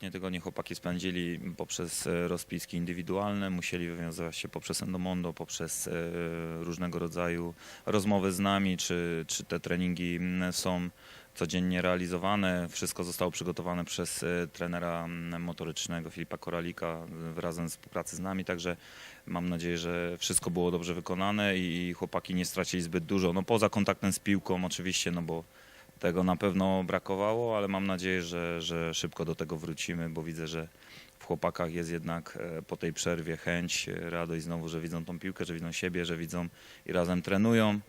ostatnie tygodnie chłopaki spędzili poprzez e, rozpiski indywidualne, musieli wywiązywać się poprzez Endomondo, poprzez e, różnego rodzaju rozmowy z nami, czy, czy te treningi mm, są codziennie realizowane. Wszystko zostało przygotowane przez e, trenera mm, motorycznego Filipa Koralika razem w współpracy z nami, także mam nadzieję, że wszystko było dobrze wykonane i chłopaki nie stracili zbyt dużo. No poza kontaktem z piłką oczywiście, no bo tego na pewno brakowało, ale mam nadzieję, że, że szybko do tego wrócimy, bo widzę, że w chłopakach jest jednak e, po tej przerwie chęć, e, radość znowu, że widzą tą piłkę, że widzą siebie, że widzą i razem trenują.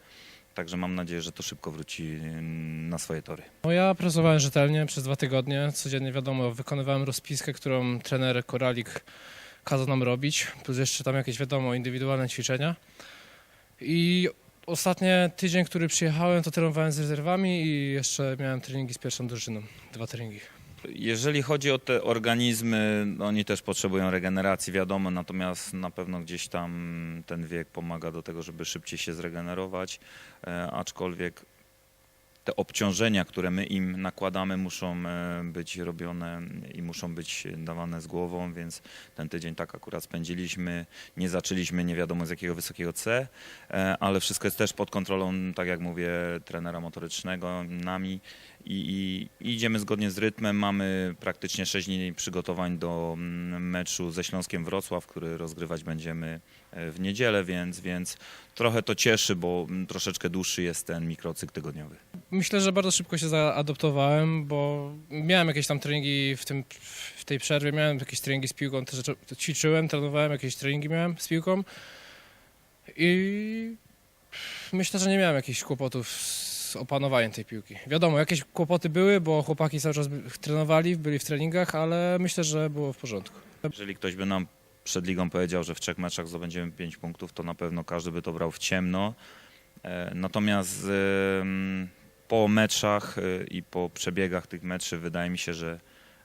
Także mam nadzieję, że to szybko wróci mm, na swoje tory. No ja pracowałem rzetelnie przez dwa tygodnie. Codziennie wiadomo, wykonywałem rozpiskę, którą trener Koralik kazał nam robić, plus jeszcze tam jakieś wiadomo indywidualne ćwiczenia. I ostatni tydzień, który przyjechałem, to trenowałem z rezerwami i jeszcze miałem treningi z pierwszą drużyną. Dwa treningi. Jeżeli chodzi o te organizmy, oni też potrzebują regeneracji, wiadomo, natomiast na pewno gdzieś tam ten wiek pomaga do tego, żeby szybciej się zregenerować, e, aczkolwiek te obciążenia, które my im nakładamy, muszą e, być robione i muszą być dawane z głową, więc ten tydzień tak akurat spędziliśmy. Nie zaczęliśmy nie wiadomo z jakiego wysokiego C, e, ale wszystko jest też pod kontrolą, tak jak mówię, trenera motorycznego, nami i, i, idziemy zgodnie z rytmem. Mamy praktycznie 6 dni przygotowań do mm, meczu ze Śląskiem Wrocław, który rozgrywać będziemy w niedzielę, więc, więc trochę to cieszy, bo mm, troszeczkę dłuższy jest ten mikrocykl tygodniowy. Myślę, że bardzo szybko się zaadoptowałem, bo miałem jakieś tam treningi w, tym, w tej przerwie, miałem jakieś treningi z piłką, też ćwiczyłem, trenowałem, jakieś treningi miałem z piłką i myślę, że nie miałem jakichś kłopotów z opanowaniem tej piłki. Wiadomo, jakieś kłopoty były, bo chłopaki cały czas trenowali, byli w treningach, ale myślę, że było w porządku. Jeżeli ktoś by nam przed ligą powiedział, że w trzech meczach zdobędziemy 5 punktów, to na pewno każdy by to brał w ciemno. E, Natomiast em, po meczach e, i po przebiegach tych meczy wydaje mi się, że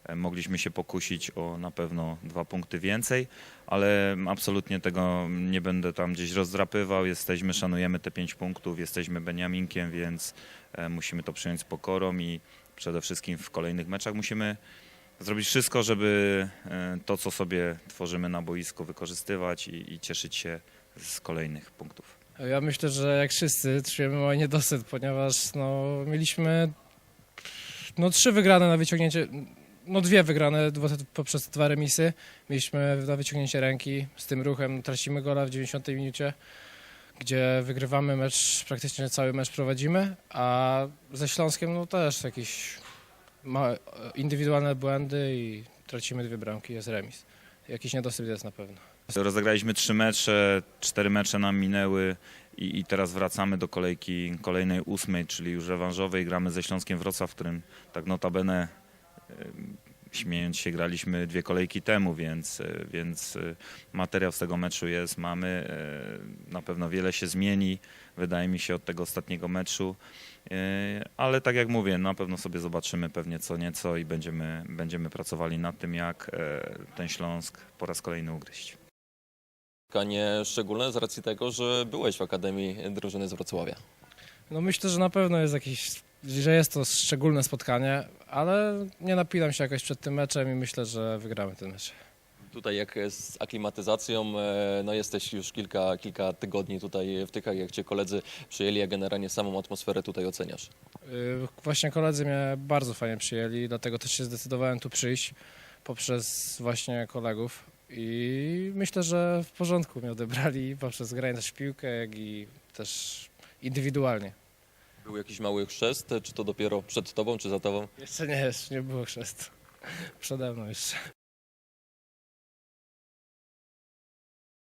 e, mogliśmy się pokusić o na pewno dwa punkty więcej, ale absolutnie tego nie będę tam gdzieś rozdrapywał. Jesteśmy, szanujemy te 5 punktów, jesteśmy Beniaminkiem, więc e, musimy to przyjąć z pokorą i przede wszystkim w kolejnych meczach musimy zrobić wszystko, żeby e, to, co sobie tworzymy na boisku, wykorzystywać i, i cieszyć się z kolejnych punktów. Ja myślę, że jak wszyscy czujemy mały niedosyt, ponieważ no, mieliśmy no, trzy wygrane na wyciągnięcie, no dwie wygrane poprzez dwa remisy. Mieliśmy na wyciągnięcie ręki z tym ruchem, tracimy gola w 90 minucie, gdzie wygrywamy mecz, praktycznie cały mecz prowadzimy, a ze Śląskiem no też jakieś małe, indywidualne błędy i tracimy dwie bramki, jest remis. Jakiś niedosyt jest na pewno. Rozegraliśmy trzy mecze, cztery mecze nam minęły i, i teraz wracamy do kolejki kolejnej ósmej, czyli już rewanżowej. Gramy ze Śląskiem Wrocław, w którym tak notabene e, śmiejąc się graliśmy dwie kolejki temu, więc, e, więc e, materiał z tego meczu jest, mamy. e, Na pewno wiele się zmieni, wydaje mi się, od tego ostatniego meczu. Ale tak jak mówię, na pewno sobie zobaczymy pewnie co nieco i będziemy, będziemy pracowali nad tym, jak ten Śląsk po raz kolejny ugryźć. spotkanie szczególne z racji tego, że byłeś w Akademii drużyny z Wrocławia. No myślę, że na pewno jest jakieś, że jest to szczególne spotkanie, ale nie napinam się jakoś przed tym meczem i myślę, że wygramy ten mecz. Tutaj jak z aklimatyzacją, e, no jesteś już kilka, kilka tygodni tutaj w Tychach, jak cię koledzy przyjęli, a generalnie samą atmosferę tutaj oceniasz. Yy, Właśnie koledzy mnie bardzo fajnie przyjęli, dlatego też się zdecydowałem tu przyjść poprzez właśnie kolegów i myślę, że w porządku mnie odebrali poprzez granie też w piłkę, jak i też indywidualnie. Był jakiś mały chrzest, czy to dopiero przed tobą, czy za tobą? Jeszcze nie, jeszcze nie było chrztu. Przede mną jeszcze.